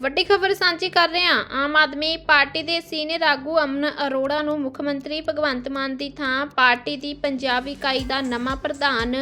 ਵੱਡੀ ਖਬਰ ਸਾਂਝੀ ਕਰ ਰਹੇ ਹਾਂ। ਆਮ ਆਦਮੀ ਪਾਰਟੀ ਦੇ ਸੀਨੀਅਰ ਆਗੂ ਅਮਨ ਅਰੋੜਾ ਨੂੰ ਮੁੱਖ ਮੰਤਰੀ ਭਗਵੰਤ ਮਾਨ ਦੀ ਥਾਂ ਪਾਰਟੀ ਦੀ ਪੰਜਾਬ ਇਕਾਈ ਦਾ ਨਵਾਂ ਪ੍ਰਧਾਨ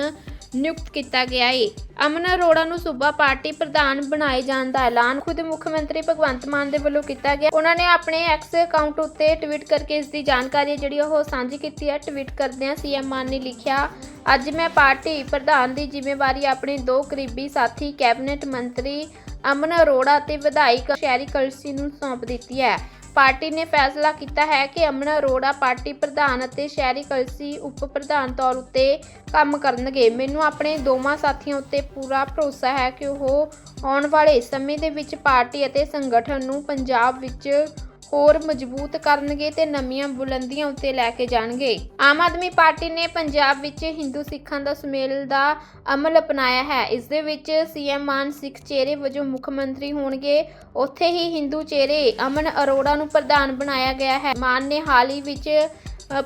ਨਿਯੁਕਤ ਕੀਤਾ ਗਿਆ ਹੈ ਅਮਨ ਅਰੋੜਾ ਨੂੰ ਸੂਬਾ ਪਾਰਟੀ ਪ੍ਰਧਾਨ ਬਣਾਏ ਜਾਣ ਦਾ ਐਲਾਨ ਖੁਦ ਮੁੱਖ ਮੰਤਰੀ ਭਗਵੰਤ ਮਾਨ ਦੇ ਵੱਲੋਂ ਕੀਤਾ ਗਿਆ। ਉਹਨਾਂ ਨੇ ਆਪਣੇ ਐਕਸ ਅਕਾਊਂਟ ਉੱਤੇ ਟਵੀਟ ਕਰਕੇ ਇਸ ਦੀ ਜਾਣਕਾਰੀ ਜਿਹੜੀ ਉਹ ਸਾਂਝੀ ਕੀਤੀ ਹੈ। ਟਵੀਟ ਕਰਦਿਆਂ ਸੀਐਮ ਮਾਨ ਨੇ ਲਿਖਿਆ, ਅੱਜ ਮੈਂ ਪਾਰਟੀ ਪ੍ਰਧਾਨ ਦੀ ਜ਼ਿੰਮੇਵਾਰੀ ਆਪਣੇ ਦੋ ਕਰੀਬੀ ਸਾਥੀ, ਕੈਬਨਿਟ ਮੰਤਰੀ ਅਮਨ ਅਰੋੜਾ ਅਤੇ ਵਿਧਾਇਕ ਸ਼ਹਿਰੀ ਕਲਸੀ ਨੂੰ ਸੌਂਪ ਦਿੱਤੀ ਹੈ। ਪਾਰਟੀ ਨੇ ਫੈਸਲਾ ਕੀਤਾ ਹੈ ਕਿ ਅਮਨ ਅਰੋੜਾ ਪਾਰਟੀ ਪ੍ਰਧਾਨ ਅਤੇ ਸ਼ਹਿਰੀ ਕਲਸੀ ਉਪ ਪ੍ਰਧਾਨ ਤੌਰ ਉੱਤੇ ਕੰਮ ਕਰਨਗੇ। ਮੈਨੂੰ ਆਪਣੇ ਦੋਵਾਂ ਸਾਥੀਆਂ ਉੱਤੇ ਪੂਰਾ ਭਰੋਸਾ ਹੈ ਕਿ ਉਹ ਆਉਣ ਵਾਲੇ ਸਮੇਂ ਦੇ ਵਿੱਚ ਪਾਰਟੀ ਅਤੇ ਸੰਗਠਨ ਨੂੰ ਪੰਜਾਬ ਵਿੱਚ ਹੋਰ ਮਜ਼ਬੂਤ ਕਰਨਗੇ ਤੇ ਨਵੀਆਂ ਬੁਲੰਦੀਆਂ ਉੱਤੇ ਲੈ ਕੇ ਜਾਣਗੇ। ਆਮ ਆਦਮੀ ਪਾਰਟੀ ਨੇ ਪੰਜਾਬ ਵਿੱਚ ਹਿੰਦੂ ਸਿੱਖਾਂ ਦਾ ਸੁਮੇਲ ਦਾ ਅਮਲ ਅਪਣਾਇਆ ਹੈ। ਇਸ ਦੇ ਵਿੱਚ ਸੀਐਮ ਮਾਨ ਸਿੱਖ ਚਿਹਰੇ ਵਜੋਂ ਮੁੱਖ ਮੰਤਰੀ ਹੋਣਗੇ। ਉੱਥੇ ਹੀ ਹਿੰਦੂ ਚਿਹਰੇ ਅਮਨ ਅਰੋੜਾ ਨੂੰ ਪ੍ਰਧਾਨ ਬਣਾਇਆ ਗਿਆ ਹੈ। ਮਾਨ ਨੇ ਹਾਲ ਹੀ ਵਿੱਚ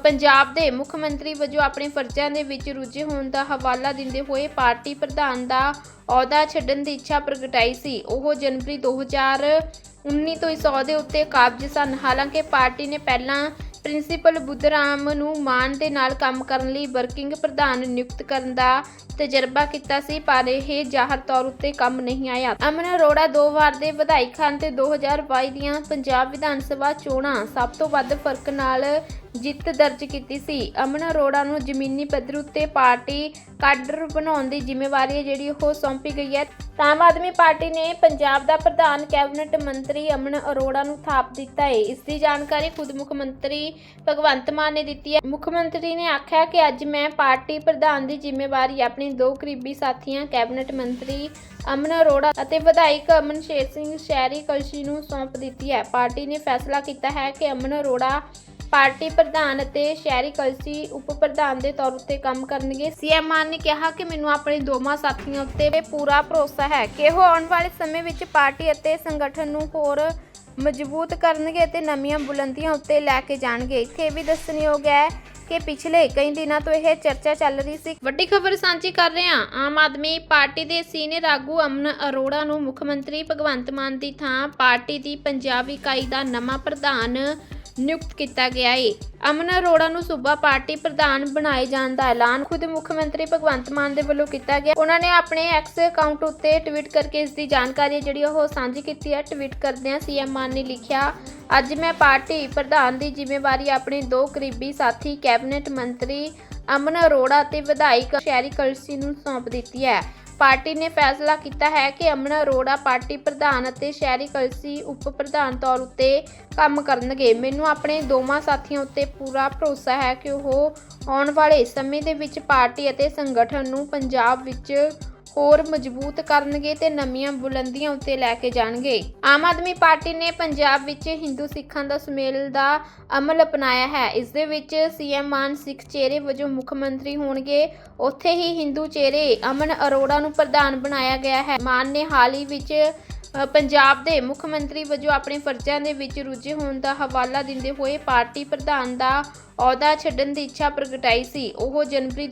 ਪੰਜਾਬ ਦੇ ਮੁੱਖ ਮੰਤਰੀ ਵਜੋਂ ਆਪਣੇ ਫਰਜ਼ਾਂ ਦੇ ਵਿੱਚ ਰੁੱਝੇ ਹੋਣ ਦਾ ਹਵਾਲਾ ਦਿੰਦੇ ਹੋਏ ਪਾਰਟੀ ਪ੍ਰਧਾਨ ਦਾ ਅਹੁਦਾ ਛੱਡਣ ਦੀ ਇੱਛਾ ਪ੍ਰਗਟਾਈ ਸੀ। ਉਹ ਜਨਵਰੀ 2019 ਤੋਂ ਇਸ ਅਹੁਦੇ ਉੱਤੇ ਕਾਬਜ਼ ਸਨ। ਹਾਲਾਂਕਿ ਪਾਰਟੀ ਨੇ ਪਹਿਲਾਂ ਪ੍ਰਿੰਸੀਪਲ ਬੁੱਧਰਾਮ ਨੂੰ ਮਾਨ ਦੇ ਨਾਲ ਕੰਮ ਕਰਨ ਲਈ ਵਰਕਿੰਗ ਪ੍ਰਧਾਨ ਨਿਯੁਕਤ ਕਰਨ ਦਾ ਤਜਰਬਾ ਕੀਤਾ ਸੀ, ਪਰ ਇਹ ਜ਼ਾਹਰ ਤੌਰ ਉੱਤੇ ਕੰਮ ਨਹੀਂ ਆਇਆ। ਅਮਨ ਅਰੋੜਾ ਦੋ ਵਾਰ ਦੇ ਵਿਧਾਇਕ ਹਨ ਤੇ 2022 ਦੀਆਂ ਪੰਜਾਬ ਵਿਧਾਨ ਸਭਾ ਚੋਣਾਂ ਸਭ ਤੋਂ ਵੱਧ ਫ਼ਰਕ ਨਾਲ ਜਿੱਤ ਦਰਜ ਕੀਤੀ ਸੀ। ਅਮਨ ਅਰੋੜਾ ਨੂੰ ਜ਼ਮੀਨੀ ਪੱਧਰ ਉੱਤੇ ਪਾਰਟੀ ਕਾਡਰ ਬਣਾਉਣ ਦੀ ਜ਼ਿੰਮੇਵਾਰੀ ਹੈ ਜਿਹੜੀ ਉਹ ਸੌਂਪੀ ਗਈ ਹੈ। ਆਮ ਆਦਮੀ ਪਾਰਟੀ ਨੇ ਪੰਜਾਬ ਦਾ ਪ੍ਰਧਾਨ ਕੈਬਨਿਟ ਮੰਤਰੀ ਅਮਨ ਅਰੋੜਾ ਨੂੰ ਥਾਪ ਦਿੱਤਾ ਹੈ। ਇਸ ਦੀ ਜਾਣਕਾਰੀ ਖੁਦ ਮੁੱਖ ਮੰਤਰੀ ਭਗਵੰਤ ਮਾਨ ਨੇ ਦਿੱਤੀ ਹੈ। ਮੁੱਖ ਮੰਤਰੀ ਨੇ ਆਖਿਆ ਕਿ ਅੱਜ ਮੈਂ ਪਾਰਟੀ ਪ੍ਰਧਾਨ ਦੀ ਜ਼ਿੰਮੇਵਾਰੀ ਆਪਣੇ ਦੋ ਕਰੀਬੀ ਸਾਥੀਆਂ, ਕੈਬਨਿਟ ਮੰਤਰੀ ਅਮਨ ਅਰੋੜਾ ਅਤੇ ਵਿਧਾਇਕ ਅਮਨ ਸ਼ੇਰ ਸਿੰਘ ਸ਼ਹਿਰੀ ਕਲਸ਼ੀ ਨੂੰ ਸੌਂਪ ਦਿੱਤੀ ਹੈ। ਪਾਰਟੀ ਨੇ ਫੈਸਲਾ ਕੀਤਾ ਹੈ ਕਿ ਅਮਨ ਅਰੋੜਾ ਪਾਰਟੀ ਪ੍ਰਧਾਨ ਅਤੇ ਸ਼ਹਿਰੀ ਕਲਸੀ ਉਪ ਪ੍ਰਧਾਨ ਦੇ ਤੌਰ ਉੱਤੇ ਕੰਮ ਕਰਨਗੇ। ਸੀਐਮ ਮਾਨ ਨੇ ਕਿਹਾ ਕਿ ਮੈਨੂੰ ਆਪਣੇ ਦੋਵਾਂ ਸਾਥੀਆਂ ਉੱਤੇ ਪੂਰਾ ਭਰੋਸਾ ਹੈ ਕਿ ਉਹ ਆਉਣ ਵਾਲੇ ਸਮੇਂ ਵਿੱਚ ਪਾਰਟੀ ਅਤੇ ਸੰਗਠਨ ਨੂੰ ਹੋਰ ਮਜ਼ਬੂਤ ਕਰਨਗੇ ਅਤੇ ਨਵੀਆਂ ਬੁਲੰਦੀਆਂ ਉੱਤੇ ਲੈ ਕੇ ਜਾਣਗੇ। ਇੱਥੇ ਵੀ ਦੱਸਣਯੋਗ ਹੈ ਕਿ ਪਿਛਲੇ ਕਈ ਦਿਨਾਂ ਤੋਂ ਇਹ ਚਰਚਾ ਚੱਲ ਰਹੀ ਸੀ। ਵੱਡੀ ਖਬਰ ਸਾਂਝੀ ਕਰ ਰਹੇ ਹਾਂ। ਆਮ ਆਦਮੀ ਪਾਰਟੀ ਦੇ ਸੀਨੀਅਰ ਆਗੂ ਅਮਨ ਅਰੋੜਾ ਨੂੰ ਮੁੱਖ ਮੰਤਰੀ ਭਗਵੰਤ ਮਾਨ ਦੀ ਥਾਂ ਪਾਰਟੀ ਦੀ ਪੰਜਾਬ ਇਕਾਈ ਦਾ ਨਵਾਂ ਪ੍ਰਧਾਨ ਨਿਯੁਕਤ ਕੀਤਾ ਗਿਆ ਹੈ ਅਮਨ ਅਰੋੜਾ ਨੂੰ ਸੂਬਾ ਪਾਰਟੀ ਪ੍ਰਧਾਨ ਬਣਾਏ ਜਾਣ ਦਾ ਐਲਾਨ ਖੁਦ ਮੁੱਖ ਮੰਤਰੀ ਭਗਵੰਤ ਮਾਨ ਦੇ ਵੱਲੋਂ ਕੀਤਾ ਗਿਆ। ਉਹਨਾਂ ਨੇ ਆਪਣੇ ਐਕਸ ਅਕਾਊਂਟ ਉੱਤੇ ਟਵੀਟ ਕਰਕੇ ਇਸ ਦੀ ਜਾਣਕਾਰੀ ਜਿਹੜੀ ਉਹ ਸਾਂਝੀ ਕੀਤੀ ਹੈ। ਟਵੀਟ ਕਰਦਿਆਂ ਸੀਐਮ ਮਾਨ ਨੇ ਲਿਖਿਆ, ਅੱਜ ਮੈਂ ਪਾਰਟੀ ਪ੍ਰਧਾਨ ਦੀ ਜ਼ਿੰਮੇਵਾਰੀ ਆਪਣੇ ਦੋ ਕਰੀਬੀ ਸਾਥੀ, ਕੈਬਨਿਟ ਮੰਤਰੀ ਅਮਨ ਅਰੋੜਾ ਅਤੇ ਵਿਧਾਇਕ ਸ਼ਹਿਰੀ ਕਲਸੀ ਨੂੰ ਸੌਂਪ ਦਿੱਤੀ ਹੈ। ਪਾਰਟੀ ਨੇ ਫੈਸਲਾ ਕੀਤਾ ਹੈ ਕਿ ਅਮਨ ਅਰੋੜਾ ਪਾਰਟੀ ਪ੍ਰਧਾਨ ਅਤੇ ਸ਼ਹਿਰੀ ਕਲਸੀ ਉਪ ਪ੍ਰਧਾਨ ਤੌਰ ਉੱਤੇ ਕੰਮ ਕਰਨਗੇ। ਮੈਨੂੰ ਆਪਣੇ ਦੋਵਾਂ ਸਾਥੀਆਂ ਉੱਤੇ ਪੂਰਾ ਭਰੋਸਾ ਹੈ ਕਿ ਉਹ ਆਉਣ ਵਾਲੇ ਸਮੇਂ ਦੇ ਵਿੱਚ ਪਾਰਟੀ ਅਤੇ ਸੰਗਠਨ ਨੂੰ ਪੰਜਾਬ ਵਿੱਚ ਹੋਰ ਮਜ਼ਬੂਤ ਕਰਨਗੇ ਤੇ ਨਵੀਆਂ ਬੁਲੰਦੀਆਂ ਉੱਤੇ ਲੈ ਕੇ ਜਾਣਗੇ। ਆਮ ਆਦਮੀ ਪਾਰਟੀ ਨੇ ਪੰਜਾਬ ਵਿੱਚ ਹਿੰਦੂ ਸਿੱਖਾਂ ਦਾ ਸੁਮੇਲ ਦਾ ਅਮਲ ਅਪਣਾਇਆ ਹੈ। ਇਸ ਦੇ ਵਿੱਚ ਸੀਐਮ ਮਾਨ ਸਿੱਖ ਚਿਹਰੇ ਵਜੋਂ ਮੁੱਖ ਮੰਤਰੀ ਹੋਣਗੇ। ਉੱਥੇ ਹੀ ਹਿੰਦੂ ਚਿਹਰੇ ਅਮਨ ਅਰੋੜਾ ਨੂੰ ਪ੍ਰਧਾਨ ਬਣਾਇਆ ਗਿਆ ਹੈ। ਮਾਨ ਨੇ ਹਾਲ ਹੀ ਵਿੱਚ ਪੰਜਾਬ ਦੇ ਮੁੱਖ ਮੰਤਰੀ ਵਜੋਂ ਆਪਣੇ ਫਰਜ਼ਾਂ ਦੇ ਵਿੱਚ ਰੁੱਝੇ ਹੋਣ ਦਾ ਹਵਾਲਾ ਦਿੰਦੇ ਹੋਏ ਪਾਰਟੀ ਪ੍ਰਧਾਨ ਦਾ ਅਹੁਦਾ ਛੱਡਣ ਦੀ ਇੱਛਾ ਪ੍ਰਗਟਾਈ ਸੀ। ਉਹ ਜਨਵਰੀ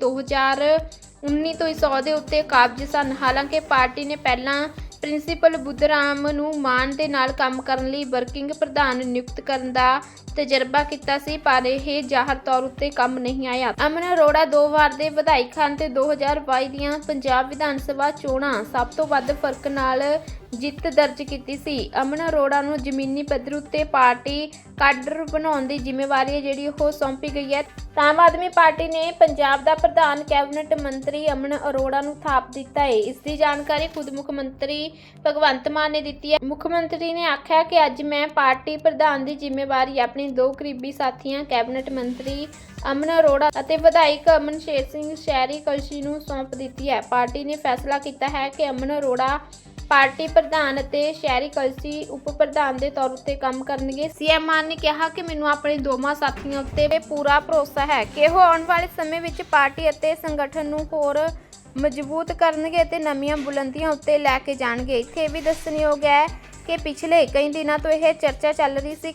2019 ਤੋਂ ਇਸ ਦੇ ਉੱਤੇ ਕਾਬਜ਼ ਸਨ। ਹਾਲਾਂਕਿ ਪਾਰਟੀ ਨੇ ਪਹਿਲਾਂ ਪ੍ਰਿੰਸੀਪਲ ਬੁੱਧਰਾਮ ਨੂੰ ਮਾਨ ਦੇ ਨਾਲ ਕੰਮ ਕਰਨ ਲਈ ਵਰਕਿੰਗ ਪ੍ਰਧਾਨ ਨਿਯੁਕਤ ਕਰਨ ਦਾ ਤਜਰਬਾ ਕੀਤਾ ਸੀ, ਪਰ ਇਹ ਜ਼ਾਹਰ ਤੌਰ ਉੱਤੇ ਕੰਮ ਨਹੀਂ ਆਇਆ। ਅਮਨ ਅਰੋੜਾ ਦੋ ਵਾਰ ਦੇ ਵਿਧਾਇਕ ਹਨ ਤੇ 2022 ਦੀਆਂ ਪੰਜਾਬ ਵਿਧਾਨ ਸਭਾ ਚੋਣਾਂ ਸਭ ਤੋਂ ਵੱਧ ਫ਼ਰਕ ਨਾਲ ਜਿੱਤ ਦਰਜ ਕੀਤੀ ਸੀ। ਅਮਨ ਅਰੋੜਾ ਨੂੰ ਜ਼ਮੀਨੀ ਪੱਧਰ ਉੱਤੇ ਪਾਰਟੀ ਕਾਡਰ ਬਣਾਉਣ ਦੀ ਜ਼ਿੰਮੇਵਾਰੀ ਹੈ ਜਿਹੜੀ ਉਹ ਸੌਂਪੀ ਗਈ ਹੈ। ਆਮ ਆਦਮੀ ਪਾਰਟੀ ਨੇ ਪੰਜਾਬ ਦਾ ਪ੍ਰਧਾਨ ਕੈਬਨਿਟ ਮੰਤਰੀ ਅਮਨ ਅਰੋੜਾ ਨੂੰ ਥਾਪ ਦਿੱਤਾ ਹੈ। ਇਸ ਦੀ ਜਾਣਕਾਰੀ ਖੁਦ ਮੁੱਖ ਮੰਤਰੀ ਭਗਵੰਤ ਮਾਨ ਨੇ ਦਿੱਤੀ ਹੈ। ਮੁੱਖ ਮੰਤਰੀ ਨੇ ਆਖਿਆ ਕਿ ਅੱਜ ਮੈਂ ਪਾਰਟੀ ਪ੍ਰਧਾਨ ਦੀ ਜ਼ਿੰਮੇਵਾਰੀ ਆਪਣੇ ਦੋ ਕਰੀਬੀ ਸਾਥੀਆਂ, ਕੈਬਨਿਟ ਮੰਤਰੀ ਅਮਨ ਅਰੋੜਾ ਅਤੇ ਵਿਧਾਇਕ ਅਮਨ ਸ਼ੇਰ ਸਿੰਘ ਸ਼ਹਿਰੀ ਕਲਸ਼ੀ ਨੂੰ ਸੌਂਪ ਦਿੱਤੀ ਹੈ। ਪਾਰਟੀ ਨੇ ਫੈਸਲਾ ਕੀਤਾ ਹੈ ਕਿ ਅਮਨ ਅਰੋੜਾ ਪਾਰਟੀ ਪ੍ਰਧਾਨ ਅਤੇ ਸ਼ਹਿਰੀ ਕਲਸੀ ਉਪ ਪ੍ਰਧਾਨ ਦੇ ਤੌਰ ਉੱਤੇ ਕੰਮ ਕਰਨਗੇ। ਸੀਐਮ ਮਾਨ ਨੇ ਕਿਹਾ ਕਿ ਮੈਨੂੰ ਆਪਣੇ ਦੋਵਾਂ ਸਾਥੀਆਂ ਉੱਤੇ ਪੂਰਾ ਭਰੋਸਾ ਹੈ ਕਿ ਉਹ ਆਉਣ ਵਾਲੇ ਸਮੇਂ ਵਿੱਚ ਪਾਰਟੀ ਅਤੇ ਸੰਗਠਨ ਨੂੰ ਹੋਰ ਮਜ਼ਬੂਤ ਕਰਨਗੇ ਅਤੇ ਨਵੀਆਂ ਬੁਲੰਦੀਆਂ ਉੱਤੇ ਲੈ ਕੇ ਜਾਣਗੇ। ਇੱਥੇ ਇਹ ਵੀ ਦੱਸਣਯੋਗ ਹੈ ਕਿ ਪਿਛਲੇ ਕਈ ਦਿਨਾਂ ਤੋਂ ਇਹ ਚਰਚਾ ਚੱਲ ਰਹੀ ਸੀ